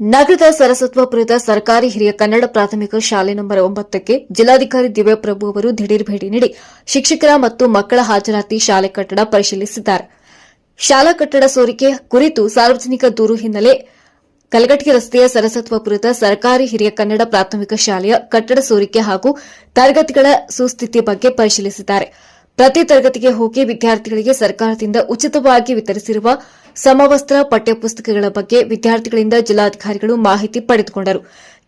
ನಗರದ ಸರಸತ್ವಪುರದ ಸರ್ಕಾರಿ ಹಿರಿಯ ಕನ್ನಡ ಪ್ರಾಥಮಿಕ ಶಾಲೆ ನಂಬರ್ ಒಂಬತ್ತಕ್ಕೆ ಜಿಲ್ಲಾಧಿಕಾರಿ ದಿವ್ಯಪ್ರಭು ಅವರು ದಿಢೀರ್ ಭೇಟಿ ನೀಡಿ ಶಿಕ್ಷಕರ ಮತ್ತು ಮಕ್ಕಳ ಹಾಜರಾತಿ ಶಾಲೆ ಕಟ್ಟಡ ಪರಿಶೀಲಿಸಿದ್ದಾರೆ. ಶಾಲಾ ಕಟ್ಟಡ ಸೋರಿಕೆ ಕುರಿತು ಸಾರ್ವಜನಿಕ ದೂರು ಹಿನ್ನೆಲೆ ಕಲಗಟ್ಟಿ ರಸ್ತೆಯ ಸರಸತ್ವಪುರದ ಸರ್ಕಾರಿ ಹಿರಿಯ ಕನ್ನಡ ಪ್ರಾಥಮಿಕ ಶಾಲೆಯ ಕಟ್ಟಡ ಸೋರಿಕೆ ಹಾಗೂ ತರಗತಿಗಳ ಸುಸ್ಥಿತಿ ಬಗ್ಗೆ ಪರಿಶೀಲಿಸಿದ್ದಾರೆ. ಪ್ರತಿ ತರಗತಿಗೆ ಹೋಗಿ ವಿದ್ಯಾರ್ಥಿಗಳಿಗೆ ಸರ್ಕಾರದಿಂದ ಉಚಿತವಾಗಿ ವಿತರಿಸಿರುವ ಸಮವಸ್ತ್ರ, ಪಠ್ಯಪುಸ್ತಕಗಳ ಬಗ್ಗೆ ವಿದ್ಯಾರ್ಥಿಗಳಿಂದ ಜಿಲ್ಲಾಧಿಕಾರಿಗಳು ಮಾಹಿತಿ ಪಡೆದುಕೊಂಡರು.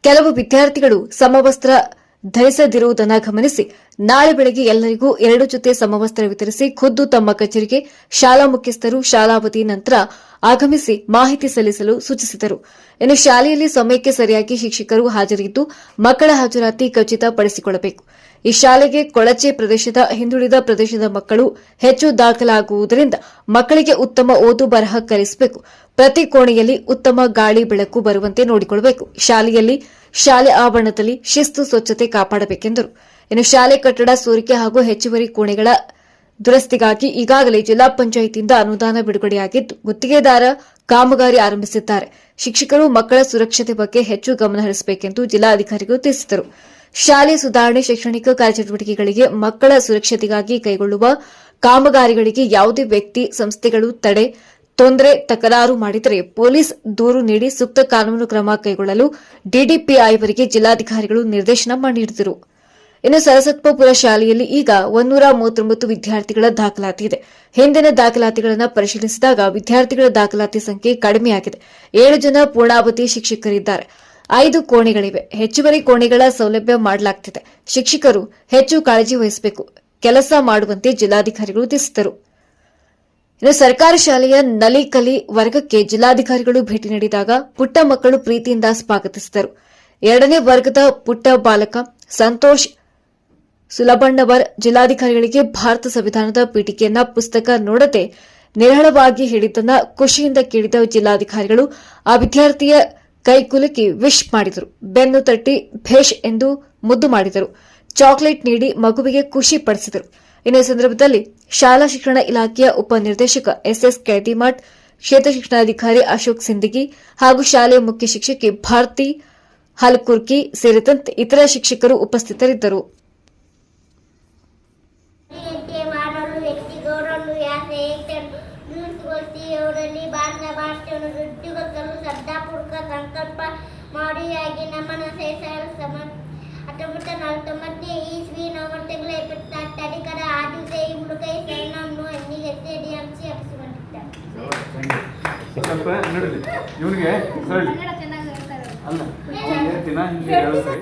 ಕೆಲವು ವಿದ್ಯಾರ್ಥಿಗಳು ಸಮವಸ್ತ್ರ ಧರಿಸದಿರುವುದನ್ನು ಗಮನಿಸಿ ನಾಳೆ ಬೆಳಗ್ಗೆ ಎಲ್ಲರಿಗೂ ಎರಡು ಜೊತೆ ಸಮವಸ್ತ್ರ ವಿತರಿಸಿ ಖುದ್ದು ತಮ್ಮ ಕಚೇರಿಗೆ ಶಾಲಾ ಮುಖ್ಯಸ್ಥರು ಶಾಲಾವಧಿ ನಂತರ ಆಗಮಿಸಿ ಮಾಹಿತಿ ಸಲ್ಲಿಸಲು ಸೂಚಿಸಿದರು. ಇನ್ನು ಶಾಲೆಯಲ್ಲಿ ಸಮಯಕ್ಕೆ ಸರಿಯಾಗಿ ಶಿಕ್ಷಕರು ಹಾಜರಿದ್ದು ಮಕ್ಕಳ ಹಾಜರಾತಿ ಖಚಿತಪಡಿಸಿಕೊಳ್ಳಬೇಕು. ಈ ಶಾಲೆಗೆ ಕೊಳಚೆ ಪ್ರದೇಶದ ಹಿಂದುಳಿದ ಪ್ರದೇಶದ ಮಕ್ಕಳು ಹೆಚ್ಚು ದಾಖಲಾಗುವುದರಿಂದ ಮಕ್ಕಳಿಗೆ ಉತ್ತಮ ಓದು ಬರಹ ಕಲಿಸಬೇಕು. ಪ್ರತಿ ಕೋಣೆಯಲ್ಲಿ ಉತ್ತಮ ಗಾಳಿ ಬೆಳಕು ಬರುವಂತೆ ನೋಡಿಕೊಳ್ಳಬೇಕು. ಶಾಲೆಯಲ್ಲಿ ಶಾಲೆ ಆವರಣದಲ್ಲಿ ಶಿಸ್ತು ಸ್ವಚ್ಛತೆ ಕಾಪಾಡಬೇಕೆಂದರು. ಇನ್ನು ಶಾಲೆ ಕಟ್ಟಡ ಸೋರಿಕೆ ಹಾಗೂ ಹೆಚ್ಚುವರಿ ಕೋಣೆಗಳ ದುರಸ್ತಿಗಾಗಿ ಈಗಾಗಲೇ ಜಿಲ್ಲಾ ಪಂಚಾಯಿತಿಯಿಂದ ಅನುದಾನ ಬಿಡುಗಡೆಯಾಗಿದ್ದು, ಗುತ್ತಿಗೆದಾರ ಕಾಮಗಾರಿ ಆರಂಭಿಸಿದ್ದಾರೆ. ಶಿಕ್ಷಕರು ಮಕ್ಕಳ ಸುರಕ್ಷತೆ ಬಗ್ಗೆ ಹೆಚ್ಚು ಗಮನ ಹರಿಸಬೇಕೆಂದು ಜಿಲ್ಲಾಧಿಕಾರಿಗಳು ತಿಳಿಸಿದರು. ಶಾಲೆ ಸುಧಾರಣೆ ಶೈಕ್ಷಣಿಕ ಕಾರ್ಯಚಟುವಟಿಕೆಗಳಿಗೆ ಮಕ್ಕಳ ಸುರಕ್ಷತೆಗಾಗಿ ಕೈಗೊಳ್ಳುವ ಕಾಮಗಾರಿಗಳಿಗೆ ಯಾವುದೇ ವ್ಯಕ್ತಿ, ಸಂಸ್ಥೆಗಳು ತಡೆ, ತೊಂದರೆ, ತಕರಾರು ಮಾಡಿದರೆ ಪೊಲೀಸ್ ದೂರು ನೀಡಿ ಸೂಕ್ತ ಕಾನೂನು ಕ್ರಮ ಕೈಗೊಳ್ಳಲು ಡಿಡಿಪಿಐವರಿಗೆ ಜಿಲ್ಲಾಧಿಕಾರಿಗಳು ನಿರ್ದೇಶನ ನೀಡಿದರು ಇನ್ನು ಸರಸ್ವತ್ಪುರ ಶಾಲೆಯಲ್ಲಿ ಈಗ ಒಂದೂರ ಮೂವತ್ತೊಂಬತ್ತು ವಿದ್ಯಾರ್ಥಿಗಳ ದಾಖಲಾತಿ ಇದೆ. ಹಿಂದಿನ ದಾಖಲಾತಿಗಳನ್ನು ಪರಿಶೀಲಿಸಿದಾಗ ವಿದ್ಯಾರ್ಥಿಗಳ ದಾಖಲಾತಿ ಸಂಖ್ಯೆ ಕಡಿಮೆಯಾಗಿದೆ. ಏಳು ಜನ ಪೂರ್ಣಾವಧಿ ಶಿಕ್ಷಕರಿದ್ದಾರೆ. ಐದು ಕೋಣೆಗಳಿವೆ. ಹೆಚ್ಚುವರಿ ಕೋಣೆಗಳ ಸೌಲಭ್ಯ ಮಾಡಲಾಗ್ತಿದೆ. ಶಿಕ್ಷಕರು ಹೆಚ್ಚು ಕಾಳಜಿ ವಹಿಸಬೇಕು. ಕೆಲಸ ಮಾಡುವಂತೆ ಜಿಲ್ಲಾಧಿಕಾರಿಗಳು ತಿಳಿಸಿದರು. ಇನ್ನು ಸರ್ಕಾರಿ ಶಾಲೆಯ ನಲಿಕಲಿ ವರ್ಗಕ್ಕೆ ಜಿಲ್ಲಾಧಿಕಾರಿಗಳು ಭೇಟಿ ನೀಡಿದಾಗ ಪುಟ್ಟ ಮಕ್ಕಳು ಪ್ರೀತಿಯಿಂದ ಸ್ವಾಗತಿಸಿದರು. ಎರಡನೇ ವರ್ಗದ ಪುಟ್ಟ ಬಾಲಕ ಸಂತೋಷ್ ಸುಲಭಣ್ಣವರ್ ಜಿಲ್ಲಾಧಿಕಾರಿಗಳಿಗೆ ಭಾರತ ಸಂವಿಧಾನದ ಪೀಠಿಕೆಯನ್ನ ಪುಸ್ತಕ ನೋಡದೆ ನಿರಳವಾಗಿ ಹೇಳಿದ್ದನ್ನ ಖುಷಿಯಿಂದ ಕೇಳಿದ ಜಿಲ್ಲಾಧಿಕಾರಿಗಳು, ಆ ವಿದ್ಯಾರ್ಥಿಯ ಕೈ ಕುಲುಕಿ ವಿಶ್ ಮಾಡಿದರು. ಬೆನ್ನು ತಟ್ಟಿ ಭೇಷ್ ಎಂದು ಮುದ್ದು ಮಾಡಿದರು. ಚಾಕ್ಲೇಟ್ ನೀಡಿ ಮಗುವಿಗೆ ಖುಷಿ ಪಡಿಸಿದರು. ಇನ್ನು ಸಂದರ್ಭದಲ್ಲಿ ಶಾಲಾ ಶಿಕ್ಷಣ ಇಲಾಖೆಯ ಉಪನಿರ್ದೇಶಕ ಎಸ್ಎಸ್ ಕೆಟಿಮಠ್ ಕ್ಷೇತ್ರ ಶಿಕ್ಷಣಾಧಿಕಾರಿ ಅಶೋಕ್ ಸಿಂದಗಿ ಹಾಗೂ ಶಾಲೆಯ ಮುಖ್ಯ ಶಿಕ್ಷಕಿ ಭಾರತಿ ಹಲ್ಕುರ್ಕಿ ಸೇರಿದಂತೆ ಇತರ ಶಿಕ್ಷಕರು ಉಪಸ್ಥಿತರಿದ್ದರು. ಅವರಲ್ಲಿ ಭಾರತ ಭಾಷೆಯನ್ನು ವೃದ್ಧಿಗೊಳಿಸಲು ಶ್ರದ್ಧಾಪೂರ್ವಕ ಸಂಕಲ್ಪ ಮಾಡಿಯಾಗಿ ನಮ್ಮನ್ನು ಸೇಸಲು ಸಮ ಹತ್ತೊಂಬತ್ತು ನಲವತ್ತೊಂಬತ್ತನೇ ಇಸ್ವಿ ನವೆಂಬರ್ ತಿಂಗಳ ಇಪ್ಪತ್ತಾರು ತಾರೀಕರ ಆದಿ ದಿವಸ ಈ ಮೂಲಕ ಈ ಶರಣವನ್ನು ಅಲ್ಲಿಗೆ ಎಸ್ಎಡಿಎಂಸಿ ಹಬ್ಬಿಸಿಕೊಂಡಿದ್ದಾರೆ. ಸ್ವಲ್ಪ ನಡೀಲಿ ಇವನಿಗೆ ಹೇಳಿ ಅಲ್ಲ ಹೇಳ್ತೀನ ಹಿಂಗೆ